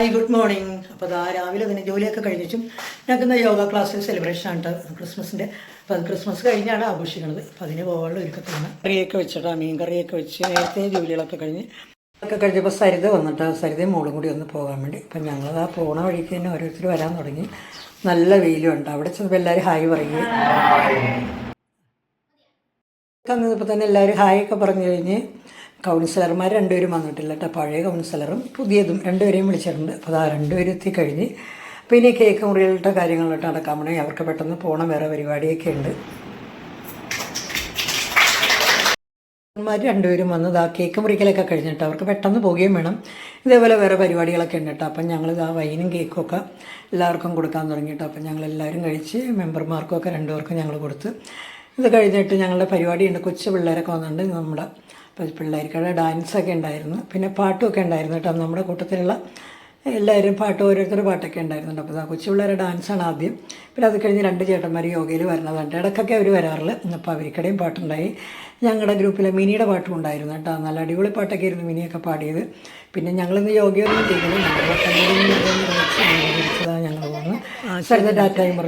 Hi good morning അപ്പോൾ അതാ രാവിലെ തന്നെ ജോലിയൊക്കെ കഴിഞ്ഞിട്ടും ഞങ്ങൾക്ക് യോഗ ക്ലാസ് സെലിബ്രേഷൻ ആണ് ക്രിസ്മസിന്റെ അപ്പോൾ അത് ക്രിസ്മസ് കഴിഞ്ഞാണ് ആഘോഷിക്കുന്നത്. അപ്പോൾ അതിന് പോകാനുള്ള ഒരുക്കത്തിലാണ്. കറിയൊക്കെ വെച്ചിട്ടാ മീൻ കറിയൊക്കെ വെച്ച് നേരത്തെ ജോലികളൊക്കെ കഴിഞ്ഞ് ഒക്കെ കഴിഞ്ഞപ്പോൾ സരിത വന്നിട്ട്. സരിതയും മോളും കൂടി ഒന്ന് പോകാൻ വേണ്ടി. അപ്പം ഞങ്ങൾ ആ പോണ വഴിക്ക് തന്നെ ഓരോരുത്തർ വരാൻ തുടങ്ങി. നല്ല വെയിലും ഉണ്ട്. അവിടെ ചെന്നപ്പോൾ എല്ലാവരും ഹായ് പറയുകയും. തന്നപ്പോൾ തന്നെ എല്ലാവരും ഹായ് ഒക്കെ പറഞ്ഞു കഴിഞ്ഞ് കൗൺസിലർമാർ രണ്ടുപേരും വന്നിട്ടില്ല കേട്ടോ പഴയ കൗൺസിലറും പുതിയതും രണ്ടുപേരെയും വിളിച്ചിട്ടുണ്ട്. അപ്പോൾ ആ രണ്ടുപേരും എത്തിക്കഴിഞ്ഞ് അപ്പോൾ ഇനി കേക്ക് മുറികളുടെ കാര്യങ്ങളിലോട്ട് നടക്കാൻ വേണമെങ്കിൽ അവർക്ക് പെട്ടെന്ന് പോകണം വേറെ പരിപാടിയൊക്കെ ഉണ്ട്. മാർ രണ്ടുപേരും വന്നത് ആ കേക്ക് മുറിക്കലൊക്കെ കഴിഞ്ഞിട്ട് അവർക്ക് പെട്ടെന്ന് പോവുകയും വേണം. ഇതേപോലെ വേറെ പരിപാടികളൊക്കെ ഉണ്ട് കേട്ടോ അപ്പം ഞങ്ങൾ ആ വൈനും കേക്കും ഒക്കെ എല്ലാവർക്കും കൊടുക്കാൻ തുടങ്ങിയിട്ട് അപ്പം ഞങ്ങൾ എല്ലാവരും കഴിച്ച് മെമ്പർമാർക്കും ഒക്കെ രണ്ടുപേർക്കും ഞങ്ങൾ കൊടുത്ത് ഇത് കഴിഞ്ഞിട്ട് ഞങ്ങളുടെ പരിപാടിയുണ്ട്. കൊച്ചു പിള്ളേരൊക്കെ വന്നിട്ടുണ്ട്. നമ്മുടെ പിള്ളേർക്കുള്ള ഡാൻസൊക്കെ ഉണ്ടായിരുന്നു. പിന്നെ പാട്ടുമൊക്കെ ഉണ്ടായിരുന്നു കേട്ടോ. നമ്മുടെ കൂട്ടത്തിലുള്ള എല്ലാവരും പാട്ട് ഓരോരുത്തർ പാട്ടൊക്കെ ഉണ്ടായിരുന്നുണ്ട് അപ്പോൾ ആ കൊച്ചു പിള്ളേരുടെ ഡാൻസാണ് ആദ്യം. പിന്നെ അത് കഴിഞ്ഞ് രണ്ട് ചേട്ടന്മാർ യോഗയിൽ വരുന്നതുണ്ട് ഇടയ്ക്കൊക്കെ അവർ വരാറില്ല. അപ്പോൾ അവർക്കിടയും പാട്ടുണ്ടായി. ഞങ്ങളുടെ ഗ്രൂപ്പിലെ മിനിയുടെ പാട്ടും ഉണ്ടായിരുന്നു കേട്ടോ. നല്ല അടിപൊളി പാട്ടൊക്കെ ആയിരുന്നു മിനിയൊക്കെ പാടിയത്. പിന്നെ ഞങ്ങളിന്ന് യോഗയൊന്നും ചെയ്തില്ല. ഞങ്ങൾ ഞങ്ങൾ പോകുന്നു ഡാറ്റായും പറഞ്ഞു.